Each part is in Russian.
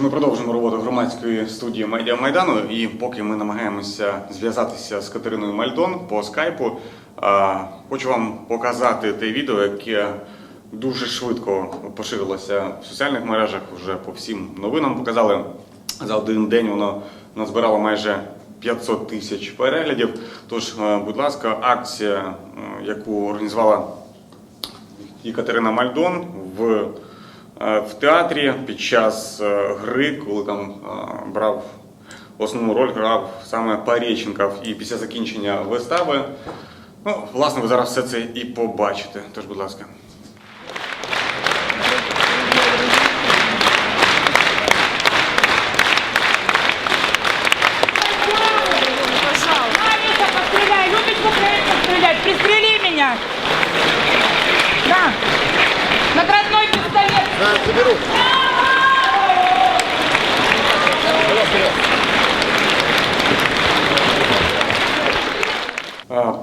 ж, ми продовжимо роботу громадської студії Медіа Майдану. І поки ми намагаємося зв'язатися з Катериною Мальдон по скайпу, хочу вам показати те відео, яке дуже швидко поширилося в соціальних мережах. Вже по всім новинам показали. За один день воно назбирало майже 500 тисяч переглядів. Тож, е, будь ласка, акція, е, яку організувала Катерина Мальдон в, е, в театрі під час е, гри, коли там е, брав основну роль, грав саме Парєченков. І після закінчення вистави, ну, власне, ви зараз все це і побачите. Тож, будь ласка.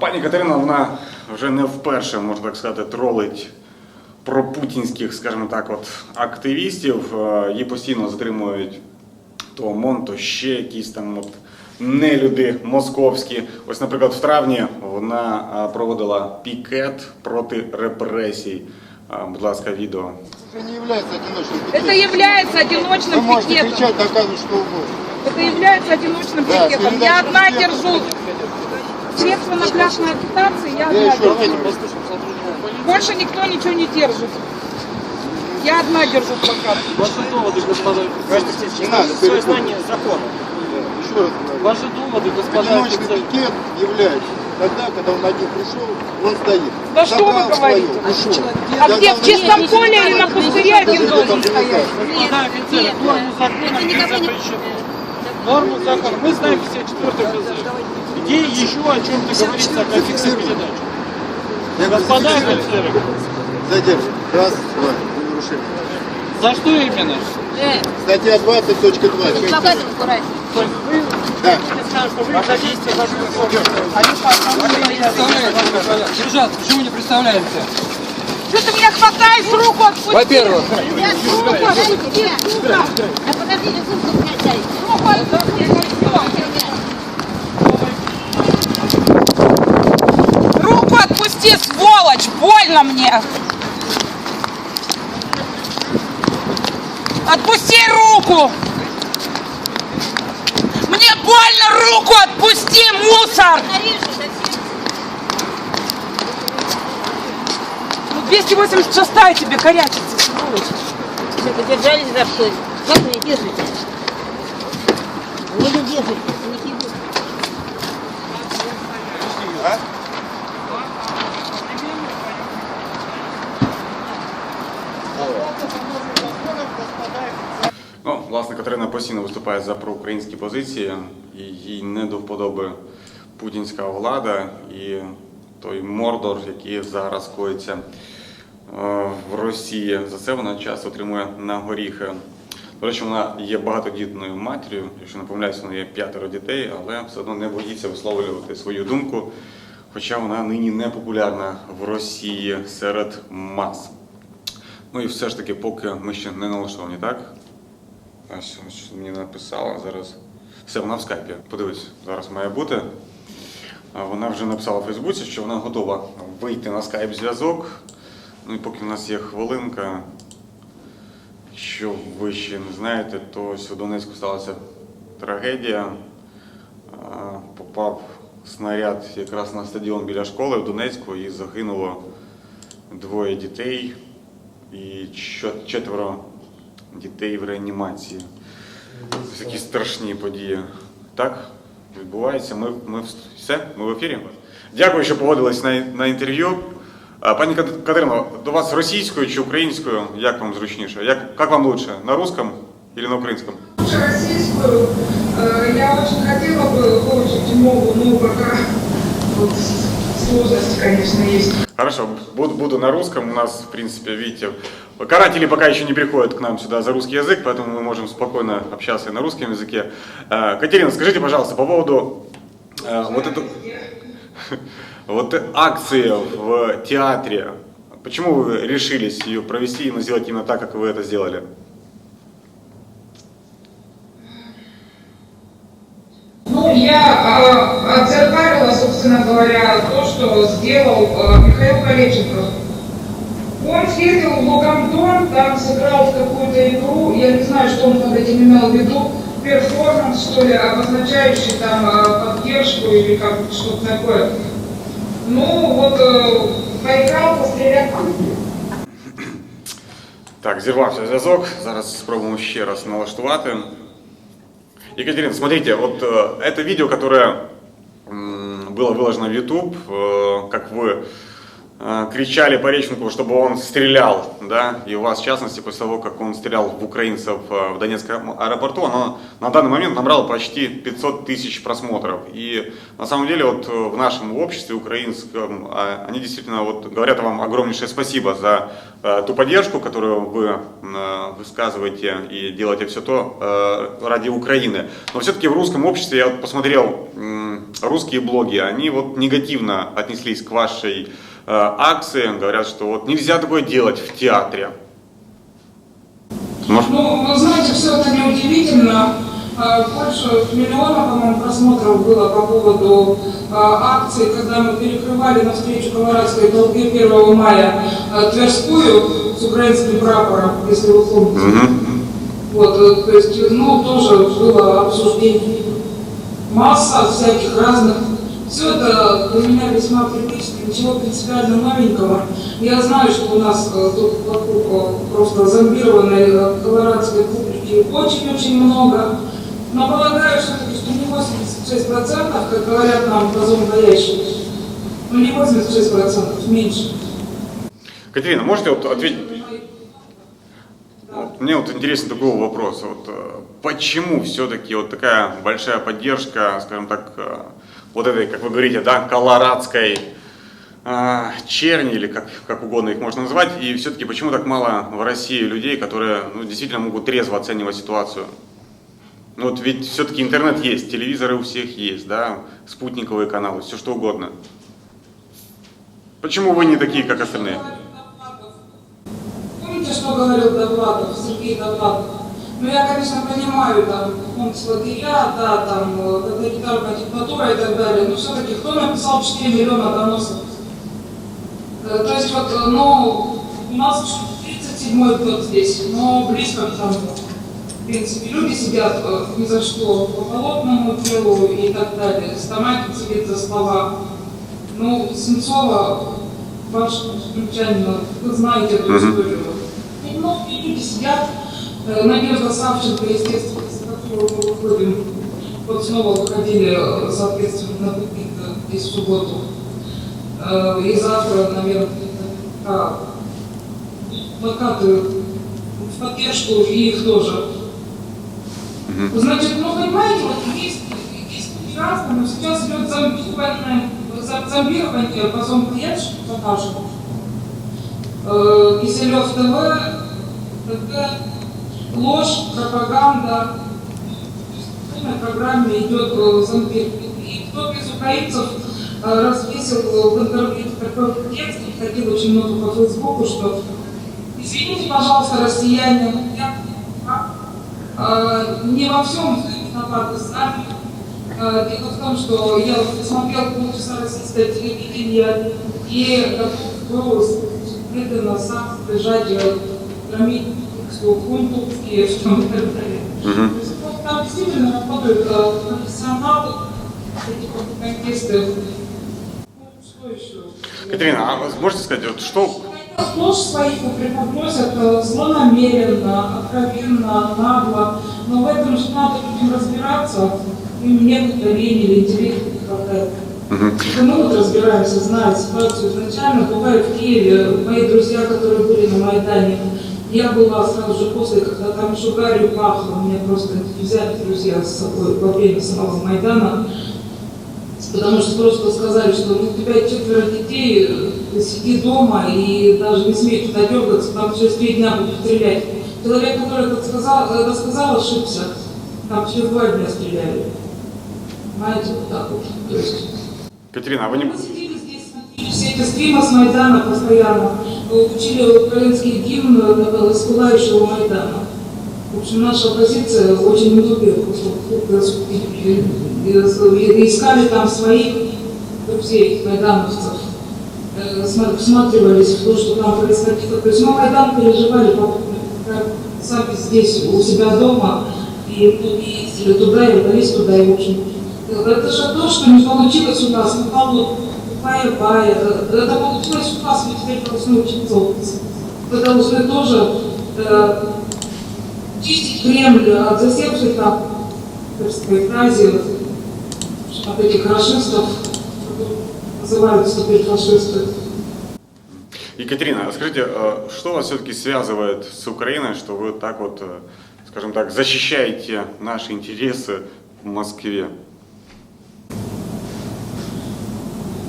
Пані Катерина, вона вже не вперше, можна так сказати, тролить пропутінських, скажімо так, от активістів. Е, Її постійно затримують то МОН, то ще якісь там от нелюди московські. Ось, наприклад, в травні вона е, проводила пікет проти репресій. Е, Будь ласка, відео. Это не является одиночным Это пикетом. является Вы одиночным можете пикетом. кричать, доказывать что угодно. Это является одиночным Да, пикетом. Я передача одна всех. держу Средства на пляжной агитации, я одна держу. Больше никто ничего не держит. Я одна держу плакат. Ваши доводы, господа Не надо, свое знание закона. Еще раз. Ваши доводы, господа Одиночный пикет является тогда, когда он один пришел, он стоит. Да что вы говорите? свое, ушел. А Я где, в чистом поле или на пустыре один Это должен стоять? организация. Господа офицеры, норму закона не запрещено. Норму закона. Мы знаем все четвертый ФЗ. Где еще о чем-то говорится о конфликте передач? Я говорю, Господа офицеры, Задерживай. Раз, два. за нарушение. за что именно? Статья 20.2. То есть вы Да. сказать, что вы ваши действия должны Сержант, почему не представляемся? Что ты меня хватаешь, руку отпусти! Во-первых, Руку отпусти! сука! Руку отпусти! Руку отпусти, сволочь! Больно мне! Отпусти руку! Мне больно! Руку отпусти, мусор! Ну, 286 тебе корячится, сволочь. Задержались за что? Как вы не держите? Вы не держите. Ну, власне, Катерина постійно виступає за проукраїнські позиції, і їй не до вподоби путінська влада і той мордор, який зараз коїться в Росії. За це вона часто отримує на горіхи. До речі, вона є багатодітною матір'ю, якщо не помиляюсь, вона є п'ятеро дітей, але все одно не боїться висловлювати свою думку. Хоча вона нині не популярна в Росії серед мас. Ну і все ж таки, поки ми ще не налаштовані, так? Ось, ось мені написала зараз. Все, вона в скайпі. Подивись, зараз має бути. Вона вже написала в Фейсбуці, що вона готова вийти на скайп-зв'язок. Ну і поки в нас є хвилинка, що ви ще не знаєте, то у Донецьку сталася трагедія. Попав снаряд якраз на стадіон біля школи в Донецьку і загинуло двоє дітей і четверо дітей в реанімації. Ось Такі страшні події. Так, відбувається. Ми, ми все, ми в ефірі. Дякую, що погодились на, на інтерв'ю. А, Пані Кат- Катерино, до вас російською чи українською? Як вам зручніше? Як, як вам лучше? На русском или на українському? Лучше российскую. Э, Я очень хотела бы выучить мову, но пока вот сложности, конечно, есть. Хорошо, буду, буду на русском. У нас, в принципе, видите, каратели пока еще не приходят к нам сюда за русский язык, поэтому мы можем спокойно общаться и на русском языке. Э, Катерина, скажите, пожалуйста, по поводу э, вот эту Вот акция в театре. Почему вы решились ее провести и сделать именно так, как вы это сделали? Ну, я а, э, отзеркалила, собственно говоря, то, что сделал э, Михаил Колеченко. Он съездил в Локомтон, там сыграл в какую-то игру, я не знаю, что он под этим имел в виду, перформанс, что ли, обозначающий там а, поддержку или как что-то такое. Ну, вот э, поиграл, пострелял. Так, зірвався зв'язок. Зараз спробуємо ще раз налаштувати. Екатерина, смотрите, вот э, это видео, которое было выложено в YouTube, э, как вы кричали по Речникову, чтобы он стрелял, да, и у вас, в частности, после того, как он стрелял в украинцев э, в Донецком аэропорту, оно на данный момент набрало почти 500 тысяч просмотров. И на самом деле вот э, в нашем обществе украинском, а, они действительно вот говорят вам огромнейшее спасибо за э, ту поддержку, которую вы э, высказываете и делаете все то э, ради Украины. Но все-таки в русском обществе, я вот посмотрел русские блоги, они вот негативно отнеслись к вашей э, акции, говорят, что вот нельзя такое делать в театре. Может, Ну, вы знаете, все это неудивительно. Э, Больше миллиона, по-моему, просмотров было по поводу э, акции, когда мы перекрывали навстречу Колорадской долге 1 мая э, Тверскую с украинским прапором, если вы помните. Вот, э, то есть, ну, тоже было обсуждение. Масса всяких разных. Все это для меня весьма привычно, ничего принципиально новенького. Я знаю, что у нас э, тут вокруг э, просто зомбированной э, колорадской публики очень-очень много. Но полагаю, что не 86%, как говорят нам газон горящий. Ну, не 86%, меньше. Катерина, можете вот ответить? Вот Мне вот интересен такой вопрос. Вот, почему все-таки вот такая большая поддержка, скажем так, вот этой, как вы говорите, да, колорадской э, черни, или как, как угодно их можно назвать, и все-таки почему так мало в России людей, которые ну, действительно могут трезво оценивать ситуацию? Ну, вот ведь все-таки интернет есть, телевизоры у всех есть, да, спутниковые каналы, все что угодно. Почему вы не такие, как остальные? Помните, что говорил Довлатов, Сергей Довлатов? Ну, я, конечно, понимаю, там, концлагеря, да, там, тоталитарная диктатура и так далее, но все-таки кто написал 4 миллиона доносов? Э, То есть, вот, э, ну, у нас 37-й год здесь, но близко к тому. В принципе, люди сидят э, ни за что по болотному делу и так далее. Стаматин сидит за слова. Ну, Сенцова, ваш замечательно, вы знаете эту историю. И многие люди сидят, Надежда Савченко, естественно, за которую мы выходим, вот снова выходили, э, соответственно, на здесь в субботу. Э, И завтра, наверное, а, плакаты в поддержку и их тоже. Значит, ну понимаете, вот есть, есть разные, но сейчас идет зомбирование, зом- зомбирование по зомб-клетч, покажем. Э, Киселев ТВ, ТВ, ложь, пропаганда. В программе идет э, зомби. И кто-то из украинцев э, развесил э, в интернете такой текст, ходил очень много по Фейсбуку, что извините, пожалуйста, россияне, я Э, не во всем виноваты сами. Э, Дело в том, что я вот смотрел полчаса российское телевидение и готов преданно сам бежать, громить хунту в Киев там, и так далее. Мгм. То есть, Там действительно работают профессионалы, эти пропагандисты. Ну, что еще? Катерина, а можете сказать, вот что Ложь своих преподносят злонамеренно, откровенно, нагло, но в этом же надо людям разбираться, им нет времени или интереса не хватает. Это мы вот разбираемся, знаем ситуацию изначально. Бывает в Киеве, мои друзья, которые были на Майдане, я была сразу же после, когда там гарью пахло, меня просто взяли друзья с собой во время самого Майдана, потому что просто сказали, что ну, у тебя четверо детей, э, сиди дома и даже не смей туда дергаться, там через три дня будут стрелять. Человек, который это сказал, это сказал, ошибся. Там через два дня стреляли. Понимаете, вот так вот. То есть, Катерина, а вы не... мы сидели здесь, смотрели все эти стримы с Майдана постоянно, учили украинский гимн э, с пылающего Майдана. В общем, наша позиция очень и искали там своих друзей, майдановцев, сма- всматривались в то, что там происходило. То есть мы Майдан переживали как, сами здесь, у себя дома, и, ездили туда, и удались туда, и в общем. Это же то, что не получилось у нас, ну, Павлу, бая-бая, это получилось у нас, мы теперь должны учиться опыту. Вы должны тоже э, чистить Кремль от засевших там, так сказать, фразе от этих расистов, называются теперь фашисты. Екатерина, а скажите, э, что вас все-таки связывает с Украиной, что вы так вот, э, скажем так, защищаете наши интересы в Москве?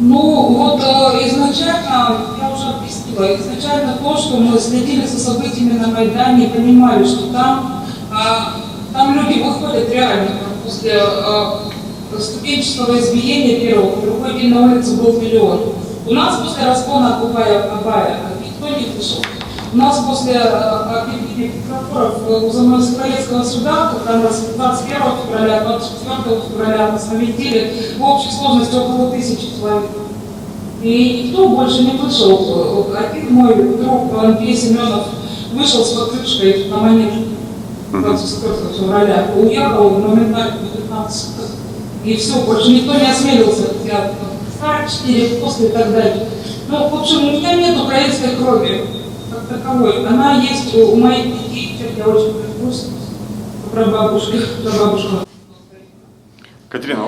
Ну, вот э, изначально, я уже объяснила, изначально то, что мы следили за событиями на Майдане и понимали, что там, э, там люди выходят реально после э, ступенческого избиения первого, другой день на улице был миллион. У нас после разгона Абая, Абая никто не вышел. У нас после у Замоскворецкого суда, когда нас 21 февраля, 24 февраля освободили в общей сложности около тысячи человек. И никто больше не вышел. Один мой друг Андрей Семенов вышел с покрышкой на манеж 24 февраля, уехал моментально в 15 суток. И все, больше никто не осмелился. Я старый 4 после и так далее. Ну, в общем, у меня нет украинской крови таковой. Она есть у моих детей, чем я очень горжусь. Про бабушку, про бабушку. Катерина.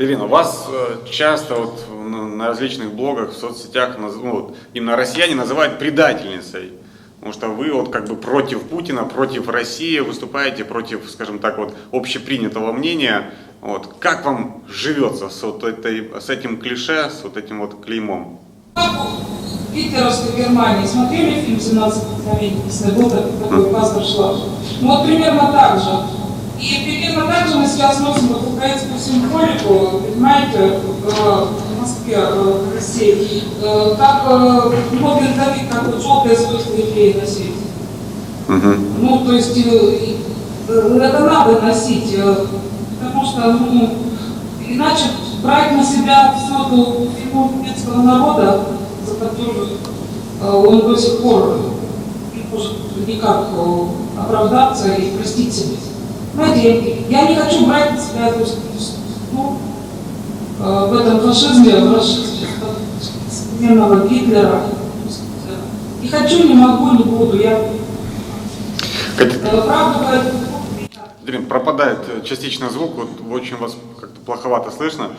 Ирина, вас э, часто вот на, различных блогах, в соцсетях, ну, вот, именно россияне называют предательницей. Потому что вы вот как бы против Путина, против России выступаете, против, скажем так, вот общепринятого мнения. Вот. Как вам живется с, вот этой, с этим клише, с вот этим вот клеймом? В Гитлеровской Германии смотрели фильм «17 мгновений», если был такой пастор шла. Ну вот примерно так же. И примерно так же мы сейчас носим вот украинскую символику, понимаете, в, в Москве, э, в России, Э, как э, модный Давид, как вот желтые звезды евреи носить. Ну, то есть э, э, это надо носить, э, потому что, ну, иначе брать на себя всю эту вину немецкого народа, за которую э, он до сих пор не может никак э, оправдаться и простить себе. Знаете, я не хочу брать на себя эту ну, э, в этом фашизме, в расизме, Гитлера. Не хочу, не могу, не буду. Я. Катерина, пропадает частично звук, вот очень вас как-то плоховато слышно.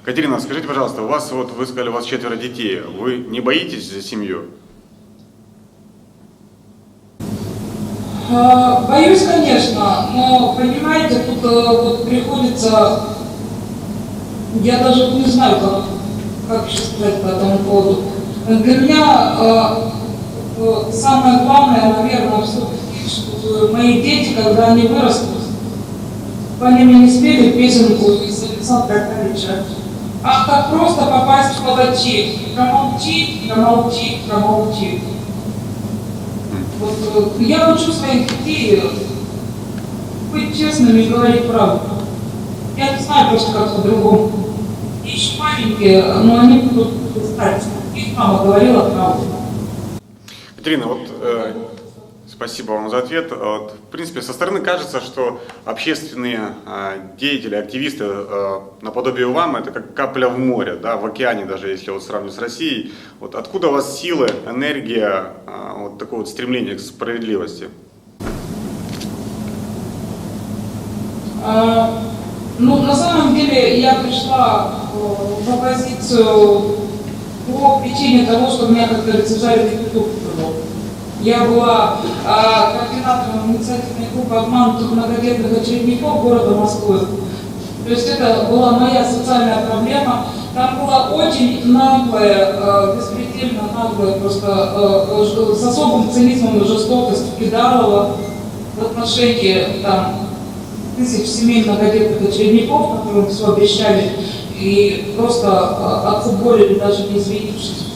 А, Катерина, скажите, пожалуйста, у вас, вот вы сказали, у вас четверо детей, вы не боитесь за семью? Э, Боюсь, конечно, но, понимаете, тут э, вот приходится, я даже не знаю, как, как сказать по этому поводу. Для меня э, э, самое главное, наверное, все-таки, чтобы мои дети, когда они вырастут, они мне не спели песенку из Александра Аркадьевича. Ах, как просто попасть в палачи. Промолчи, промолчи, промолчи. Вот, я учу своих детей быть честными и говорить правду. Я не знаю просто как по-другому. И еще маленькие, но они будут знать. Их мама говорила правду. Катерина, вот э, спасибо вам за ответ. В принципе, со стороны кажется, что общественные э, деятели, активисты э, наподобие вам, это как капля в море, да, в океане даже, если вот сравнивать с Россией. Вот откуда у вас силы, энергия, э, вот такое вот стремление к справедливости? А, Ну, на самом деле, я пришла в оппозицию по причине того, что меня, как говорится, жареный петух. Я была а, координатором инициативной группы обманутых многодетных очередников города Москвы. То есть это была моя социальная проблема. Там была очень наглая, э, беспредельно наглая, просто э, с особым цинизмом и жестокостью Кидалова в отношении там, тысяч семей многодетных очередников, которым все обещали, и просто э, отфутболили, даже не извинившись,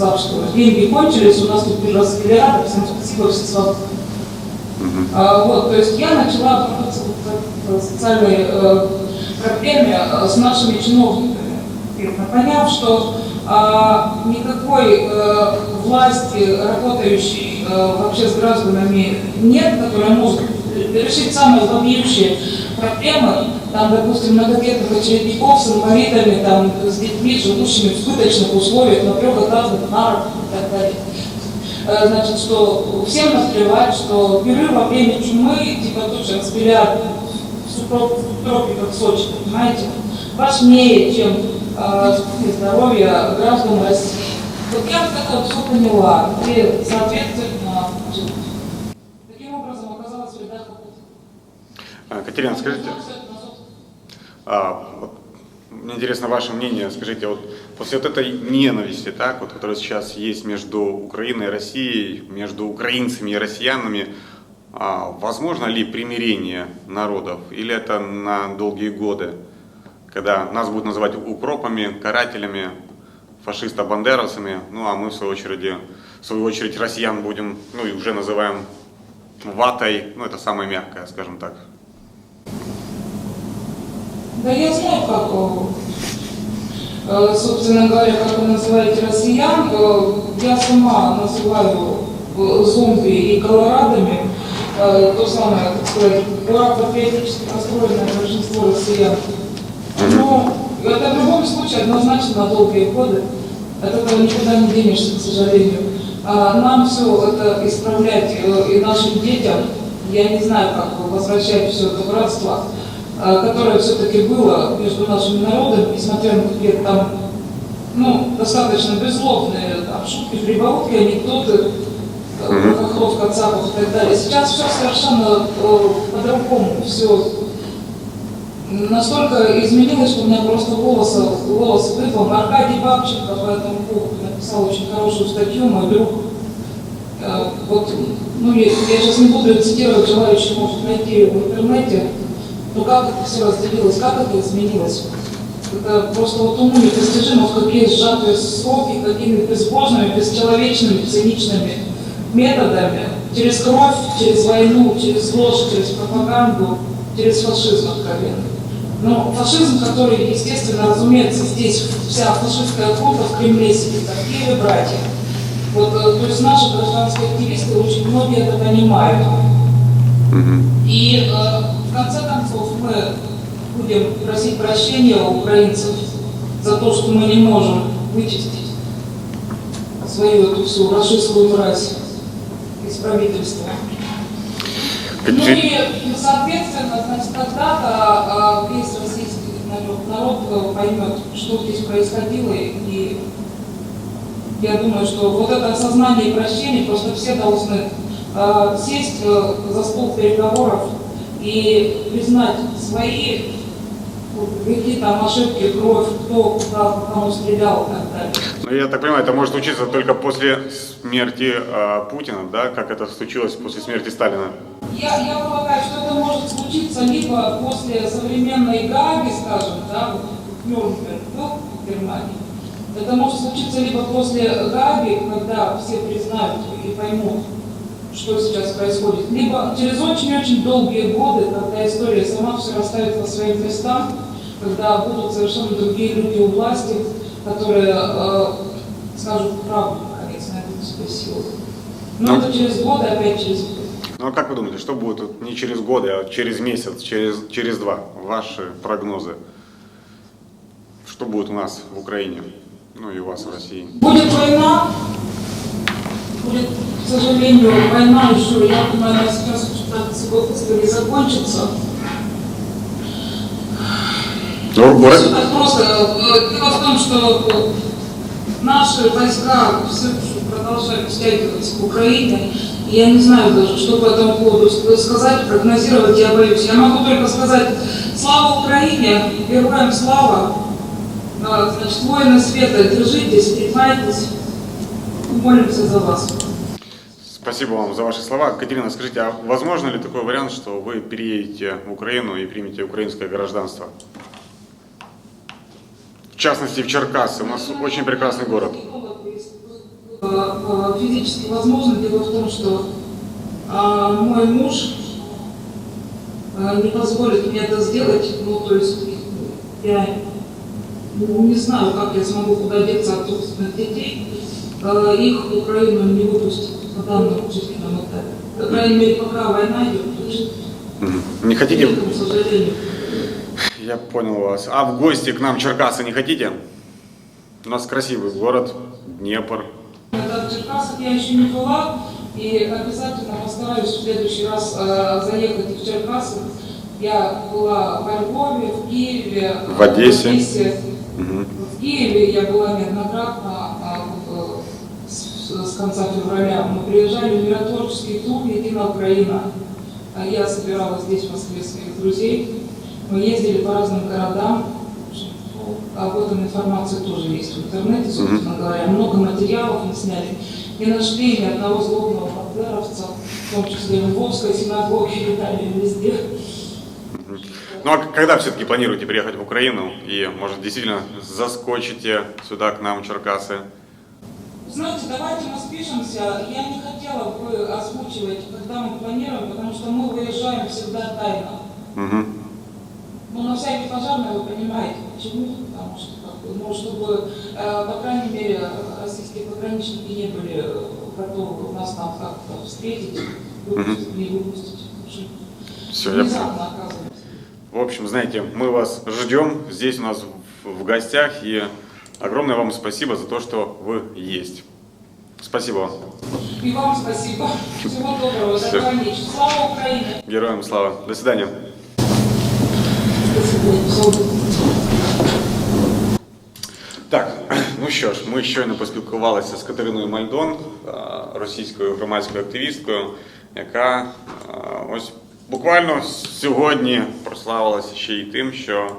сказав, что деньги кончились, у нас тут бюджет миллиардов, всем спасибо, все свободны. А, вот, то есть я начала бороться вот за э, социальной э, проблеме э, с нашими чиновниками. Поняв, что а, никакой э, власти, работающей э, вообще с гражданами, нет, которая может решить самые вопиющие проблемы, там, допустим, многодетных очередников с инвалидами, там, с детьми, живущими в сбыточных условиях, на трехэтажных нарах и так далее. Э, Значит, что всем наплевать, что миры во время чумы, типа тут же распыляют в субтроп- в тропиках Сочи, понимаете, важнее, чем э, здоровье граждан России. Вот я вот это все поняла, и, соответственно, значит, таким образом оказалась в рядах А, Катерина, скажите, а, вот, мне интересно ваше мнение. Скажите, вот после вот этой ненависти, так, вот, которая сейчас есть между Украиной и Россией, между украинцами и россиянами, а, возможно ли примирение народов? Или это на долгие годы, когда нас будут называть укропами, карателями, фашисто-бандеровцами, ну а мы в свою очередь, в свою очередь россиян будем, ну и уже называем ватой, ну это самое мягкое, скажем так. Да я знаю, как, э, собственно говоря, как вы называете россиян, э, я сама называю э, зомби и колорадами, то самое, так сказать, патриотически настроенное большинство россиян. Но это в любом случае однозначно на долгие годы. От этого никуда не денешься, к сожалению. А нам все это исправлять и нашим детям, я не знаю, как возвращать все это братство, которое все-таки было между нашими народами, несмотря на какие-то там, ну, достаточно беззлобные там, шутки, прибаутки, анекдоты, э, хохлов, кацапов и так далее. Сейчас все совершенно э, по-другому, все настолько изменилось, что у меня просто голос, голос выпал. Аркадий Бабченко по этому поводу написал очень хорошую статью, мой друг. Э, Вот, ну, я, я сейчас не буду цитировать, желающие могут найти в интернете, но как это все разделилось, как это изменилось. Это просто вот уму непостижимо, в какие сжатые сроки, какими безбожными, бесчеловечными, циничными методами, через кровь, через войну, через ложь, через пропаганду, через фашизм откровенно. Но фашизм, который, естественно, разумеется, здесь вся фашистская крута в Кремле сидит, а в Киеве братья. Вот, э, то есть наши гражданские активисты очень многие это понимают. И э, конце концов мы будем просить прощения у украинцев за то, что мы не можем вычистить свою эту всю расистскую мразь из правительства. Ну и, соответственно, значит, когда-то а, весь российский народ, народ э, поймет, что здесь происходило, и я думаю, что вот это осознание и прощение, просто все должны э, сесть э, за стол переговоров и признать свои какие там ошибки, кровь, кто куда, кому стрелял и так далее. Ну, я так понимаю, это может случиться только после смерти э, Путина, да, как это случилось после смерти Сталина. Я, я полагаю, что это может случиться либо после современной Гаги, скажем, да, Нюрнберг был в Германии. Это может случиться либо после Гаги, когда все признают и поймут, что сейчас происходит, либо через очень-очень долгие годы, когда история сама все расставит по своим местам, когда будут совершенно другие люди у власти, которые э, скажут правду, наконец, найдут себе силы. Но Ну. это через годы, опять через годы. Ну а как вы думаете, что будет не через годы, а через месяц, через, через два? Ваши прогнозы. Что будет у нас в Украине? Ну и у вас в России. Будет война, будет, к сожалению, война еще, я думаю, она сейчас быстро не закончится. Ну, всё так просто. Э, Дело в том, что э, наши войска все продолжают стягиваться к Украине. Я не знаю даже, что по этому поводу с- сказать, прогнозировать я боюсь. Я могу только сказать, слава Украине, героям слава. Значит, воины света, держитесь, признайтесь, молимся за вас. Спасибо вам за ваши слова. Катерина, скажите, а возможно ли такой вариант, что вы переедете в Украину и примете украинское гражданство? В частности, в Черкассы. У нас очень прекрасный город. Э, э, Физически возможно. Дело в том, что а, мой муж э, не позволит мне это сделать, ну, то есть я не знаю, как я смогу куда деться от собственных детей, Э, их в Украину не выпустят на данном жизненном этапе. По крайней мере, пока война идет, то. Не хотите? к сожалению. Я понял вас. А в гости к нам в Черкасы не хотите? У нас красивый город, Днепр. Это в Черкасах я еще не была, и обязательно постараюсь в следующий раз э, заехать в Черкасы. Я была во Львове, в Киеве, В Одессе. Мгм. В Киеве я была неоднократно э, с, конца февраля. Мы приезжали в миротворческий клуб «Единая Украина». А Я собирала здесь, в Москве, своих друзей. Мы ездили по разным городам. Об этом информация тоже есть в интернете, собственно говоря. Много материалов мы сняли. Не нашли ни одного злобного бандеровца, в том числе в Львовской синагоге, и далее везде. Ну а когда все-таки планируете приехать в Украину и, может, действительно заскочите сюда к нам в Черкасы? Знаете, давайте мы спишемся. Я не хотела бы озвучивать, когда мы планируем, потому что мы выезжаем всегда тайно. Мгм. Ну, на всякий пожарный вы понимаете, почему? Потому что, как бы, ну, чтобы, э, по крайней мере, российские пограничники не были э, готовы нас там как-то встретить, выпустить, не выпустить. Все, я. В общем, знаете, мы вас ждем здесь у нас в гостях и огромное вам спасибо за то, что вы есть. Спасибо вам. И вам спасибо. Всего доброго. Встречи. Слава Украине! Героям слава. До свидания. Так, ну що ж, ми щойно поспілкувалися з Катериною Мальдон, російською громадською активісткою, яка ось буквально сьогодні прославилася ще й тим, що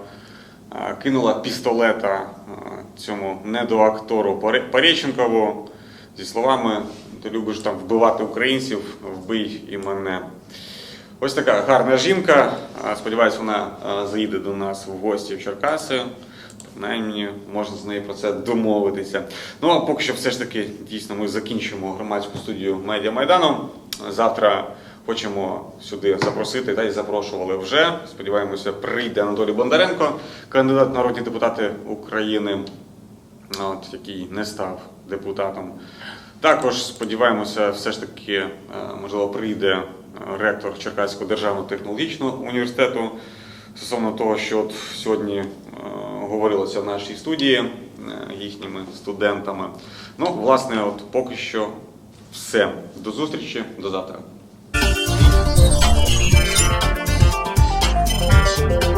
кинула пістолета е, цьому недоактору Пареченкову зі словами Ти любиш там вбивати українців, вбий і мене. Ось така гарна жінка. Сподіваюсь, вона заїде до нас в гості в Черкаси. Принаймні, можна з нею про це домовитися. Ну а поки що, все ж таки, дійсно, ми закінчимо громадську студію Медіа Майдану. Завтра хочемо сюди запросити, та й запрошували вже. Сподіваємося, прийде Анатолій Бондаренко, кандидат народні депутати України, от, який не став депутатом. Також сподіваємося, все ж таки, е, можливо, прийде е, ректор Черкаського державного технологічного університету стосовно того, що от сьогодні е, говорилося в нашій студії їхніми студентами. Ну, власне, от поки що все. До зустрічі, до завтра. Thank you.